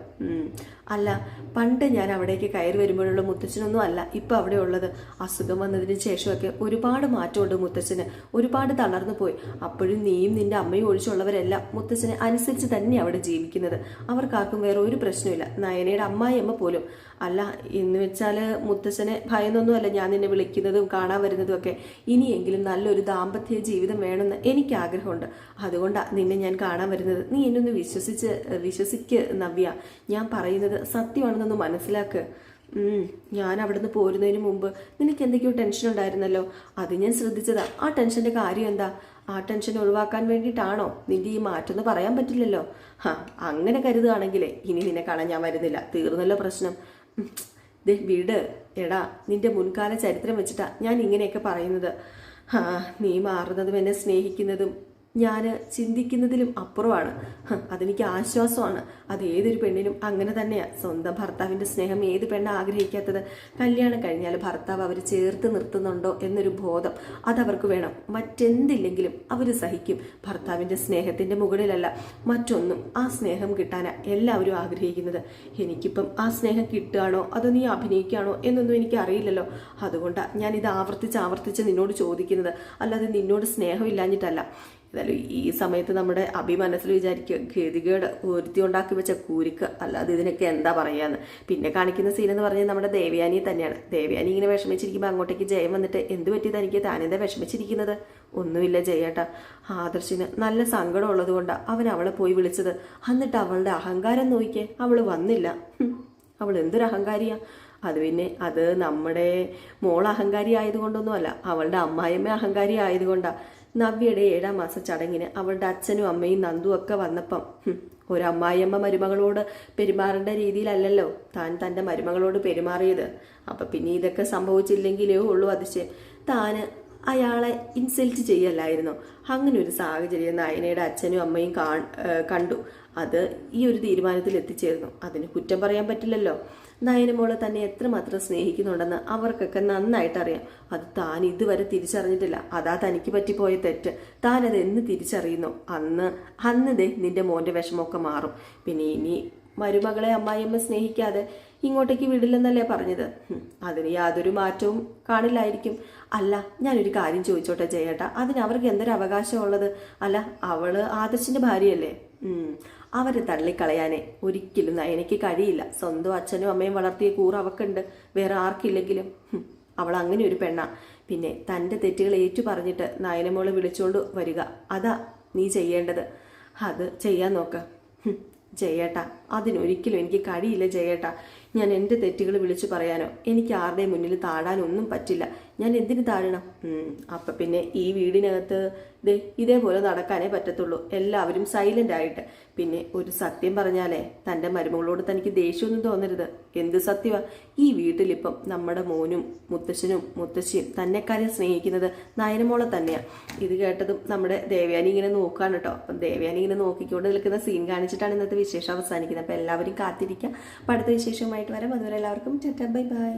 അല്ല പണ്ട് ഞാൻ അവിടേക്ക് കയറി വരുമ്പോഴുള്ള മുത്തച്ഛനൊന്നും അല്ല ഇപ്പൊ അവിടെ ഉള്ളത്. അസുഖം വന്നതിന് ശേഷമൊക്കെ ഒരുപാട് മാറ്റമുണ്ട് മുത്തച്ഛന്. ഒരുപാട് തളർന്നു പോയി. അപ്പോഴും നീയും നിന്റെ അമ്മയും ഒഴിച്ചുള്ളവരെല്ലാം മുത്തച്ഛനെ അനുസരിച്ച് തന്നെ അവിടെ ജീവിക്കുന്നത്. അവർക്കാർക്കും വേറെ ഒരു പ്രശ്നമില്ല നയനയുടെ അമ്മായിയമ്മ പോലും. അല്ല എന്ന് വെച്ചാൽ മുത്തച്ഛനെ ഭയന്നൊന്നുമല്ല ഞാൻ നിന്നെ വിളിക്കുന്നതും കാണാൻ വരുന്നതും ഒക്കെ. ഇനിയെങ്കിലും നല്ലൊരു ദാമ്പത്യ ജീവിതം വേണമെന്ന് എനിക്ക് ആഗ്രഹമുണ്ട് അതുകൊണ്ടാണ് നിന്നെ ഞാൻ കാണാൻ വരുന്നത്. നീ എന്നെ ഒന്ന് വിശ്വസിച്ച് വിശ്വസിക്ക് നവ്യ. ഞാൻ പറയുന്നത് സത്യമാണെന്നൊന്ന് മനസ്സിലാക്ക്. ഞാൻ അവിടുന്ന് പോരുന്നതിന് മുമ്പ് നിനക്ക് എന്തൊക്കെയോ ടെൻഷൻ ഉണ്ടായിരുന്നല്ലോ. അത് ഞാൻ ശ്രദ്ധിച്ചതാ. ആ ടെൻഷന്റെ കാര്യം എന്താ? ആ ടെൻഷൻ ഒഴിവാക്കാൻ വേണ്ടിയിട്ടാണോ നിന്റെ ഈ മാറ്റം എന്ന് പറയാൻ പറ്റില്ലല്ലോ? ഹാ അങ്ങനെ കരുതുകയാണെങ്കിലേ ഇനി നിന്നെ കാണാൻ ഞാൻ വരുന്നില്ല. തീർന്നല്ലോ പ്രശ്നം. ദേ വീട്. എടാ നിന്റെ മുൻകാല ചരിത്രം വെച്ചിട്ടാ ഞാൻ ഇങ്ങനെയൊക്കെ പറയുന്നത്. ഹാ നീ മാറുന്നതും എന്നെ സ്നേഹിക്കുന്നതും ഞാൻ ചിന്തിക്കുന്നതിലും അപ്പുറമാണ്. അതെനിക്ക് ആശ്വാസമാണ്. അത് ഏതൊരു പെണ്ണിനും അങ്ങനെ തന്നെയാണ് സ്വന്തം ഭർത്താവിന്റെ സ്നേഹം ഏത് പെണ്ണ് ആഗ്രഹിക്കാത്തത്? കല്യാണം കഴിഞ്ഞാൽ ഭർത്താവ് അവർ ചേർത്ത് നിർത്തുന്നുണ്ടോ എന്നൊരു ബോധം അതവർക്ക് വേണം. മറ്റെന്തില്ലെങ്കിലും അവർ സഹിക്കും. ഭർത്താവിന്റെ സ്നേഹത്തിന്റെ മുകളിലല്ല. മറ്റൊന്നും ആ സ്നേഹം കിട്ടാനാ എല്ലാവരും ആഗ്രഹിക്കുന്നത്. എനിക്കിപ്പം ആ സ്നേഹം കിട്ടുകയാണോ? അതോ നീ അഭിനയിക്കുകയാണോ? എന്നൊന്നും എനിക്ക് അറിയില്ലല്ലോ അതുകൊണ്ടാണ് ഞാൻ ഇത് ആവർത്തിച്ച് ആവർത്തിച്ച് നിന്നോട് ചോദിക്കുന്നത്. അല്ലാതെ നിന്നോട് സ്നേഹമില്ലാഞ്ഞിട്ടല്ല. ഏതായാലും ഈ സമയത്ത് നമ്മുടെ അഭി മനസ്സിൽ വിചാരിക്കുക ഗതികേട് ഒരുത്തി ഉണ്ടാക്കി വെച്ച കൂരിക്ക്. അല്ലാതെ ഇതിനൊക്കെ എന്താ പറയാന്ന്. പിന്നെ കാണിക്കുന്ന സീൻ എന്ന് പറഞ്ഞാൽ നമ്മുടെ ദേവയാനി തന്നെയാണ്. ദേവയാനി ഇങ്ങനെ വിഷമിച്ചിരിക്കുമ്പോൾ അങ്ങോട്ടേക്ക് ജയം വന്നിട്ട് എന്ത് പറ്റി തനിക്ക് താനെന്താ വിഷമിച്ചിരിക്കുന്നത്? ഒന്നുമില്ല ജയേട്ട. ആദർശിന് നല്ല സങ്കടം ഉള്ളത് കൊണ്ടാണ് അവൻ അവളെ പോയി വിളിച്ചത്. എന്നിട്ട് അവളുടെ അഹങ്കാരം നോക്കിയേ അവൾ വന്നില്ല. അവൾ എന്തൊരു അഹങ്കാരിയാ. അത് പിന്നെ അത് നമ്മുടെ മോൾ അഹങ്കാരി ആയതുകൊണ്ടൊന്നുമല്ല അവളുടെ അമ്മായിയമ്മ അഹങ്കാരി ആയതുകൊണ്ടാണ് നവ്യയുടെ ഏഴാം മാസ ചടങ്ങിന് അവളുടെ അച്ഛനും അമ്മയും നന്ദു ഒക്കെ വന്നപ്പം ഒരു അമ്മായിയമ്മ മരുമകളോട് പെരുമാറേണ്ട രീതിയിലല്ലല്ലോ താൻ തന്റെ മരുമകളോട് പെരുമാറിയത്. അപ്പം പിന്നെ ഇതൊക്കെ സംഭവിച്ചില്ലെങ്കിലേ ഉള്ളൂ അതിശയം. താന് അയാളെ ഇൻസൾട്ട് ചെയ്യല്ലായിരുന്നു. അങ്ങനെ ഒരു സാഹചര്യം നയനയുടെ അച്ഛനും അമ്മയും കണ്ടു. അത് ഈ ഒരു തീരുമാനത്തിൽ എത്തിച്ചേർന്നു അതിന് കുറ്റം പറയാൻ പറ്റില്ലല്ലോ. നയനമോളെ തന്നെ എത്രമാത്രം സ്നേഹിക്കുന്നുണ്ടെന്ന് അവർക്കൊക്കെ നന്നായിട്ട് അറിയാം അത് താൻ ഇതുവരെ തിരിച്ചറിഞ്ഞിട്ടില്ല. അതാ തനിക്ക് പറ്റിപ്പോയ തെറ്റ്. താൻ അത് എന്ന് തിരിച്ചറിയുന്നു. അന്ന് അന്ന് ദേ നിന്റെ മോന്റെ വിഷമമൊക്കെ മാറും. പിന്നെ ഇനി മരുമകളെ അമ്മായിയമ്മ സ്നേഹിക്കാതെ ഇങ്ങോട്ടേക്ക് വിടില്ലെന്നല്ലേ പറഞ്ഞത്? അതിന് യാതൊരു മാറ്റവും കാണില്ലായിരിക്കും. അല്ല ഞാനൊരു കാര്യം ചോദിച്ചോട്ടെ ജയേട്ടാ. അതിന് അവർക്ക് എന്തൊരു അവകാശമുള്ളത് അല്ല അവൾ ആദർശിന്റെ ഭാര്യയല്ലേ? അവരെ തള്ളിക്കളയാനേ. ഒരിക്കലും നയനയ്ക്ക് കഴിയില്ല. സ്വന്തം അച്ഛനും അമ്മയും വളർത്തിയ കൂറ് അവക്കുണ്ട്. വേറെ ആർക്കില്ലെങ്കിലും. അവൾ അങ്ങനെ ഒരു പെണ്ണ. പിന്നെ തന്റെ തെറ്റുകൾ ഏറ്റു പറഞ്ഞിട്ട് നയനമോളെ വിളിച്ചോണ്ട് വരിക. അതാ നീ ചെയ്യേണ്ടത്. അത് ചെയ്യാൻ നോക്ക്. ജയേട്ട അതിനൊരിക്കലും എനിക്ക് കഴിയില്ല ജയേട്ടാ. ഞാൻ എന്റെ തെറ്റുകൾ വിളിച്ചു പറയാനോ? എനിക്ക് ആരുടെയും മുന്നിൽ താഴാനൊന്നും പറ്റില്ല. ഞാൻ എന്തിനു താഴണം? അപ്പം പിന്നെ ഈ വീടിനകത്ത് ദേ ഇതേപോലെ നടക്കാനേ പറ്റത്തുള്ളൂ. എല്ലാവരും സൈലന്റ് ആയിട്ട്. പിന്നെ ഒരു സത്യം പറഞ്ഞാലേ തന്റെ മരുമകളോട് തനിക്ക് ദേഷ്യമൊന്നും തോന്നരുത്. എന്ത് സത്യമാ ഈ വീട്ടിലിപ്പം നമ്മുടെ മോനും മുത്തശ്ശനും മുത്തശ്ശിയും തന്നെക്കാരെ സ്നേഹിക്കുന്നത് നയനമോളെ തന്നെയാ. ഇത് കേട്ടതും നമ്മുടെ ദേവയാനി ഇങ്ങനെ നോക്കാണ് കേട്ടോ അപ്പം ദേവയാനി ഇങ്ങനെ നോക്കിക്കൊണ്ട് നിൽക്കുന്ന സീൻ കാണിച്ചിട്ടാണ് ഇന്നത്തെ വിശേഷം അവസാനിക്കുന്നത്. അപ്പം എല്ലാവരും കാത്തിരിക്കാം. അപ്പം അടുത്ത വിശേഷവുമായിട്ട് വരാം. അതുവരെ എല്ലാവർക്കും ചേട്ടാ ബൈ ബൈ.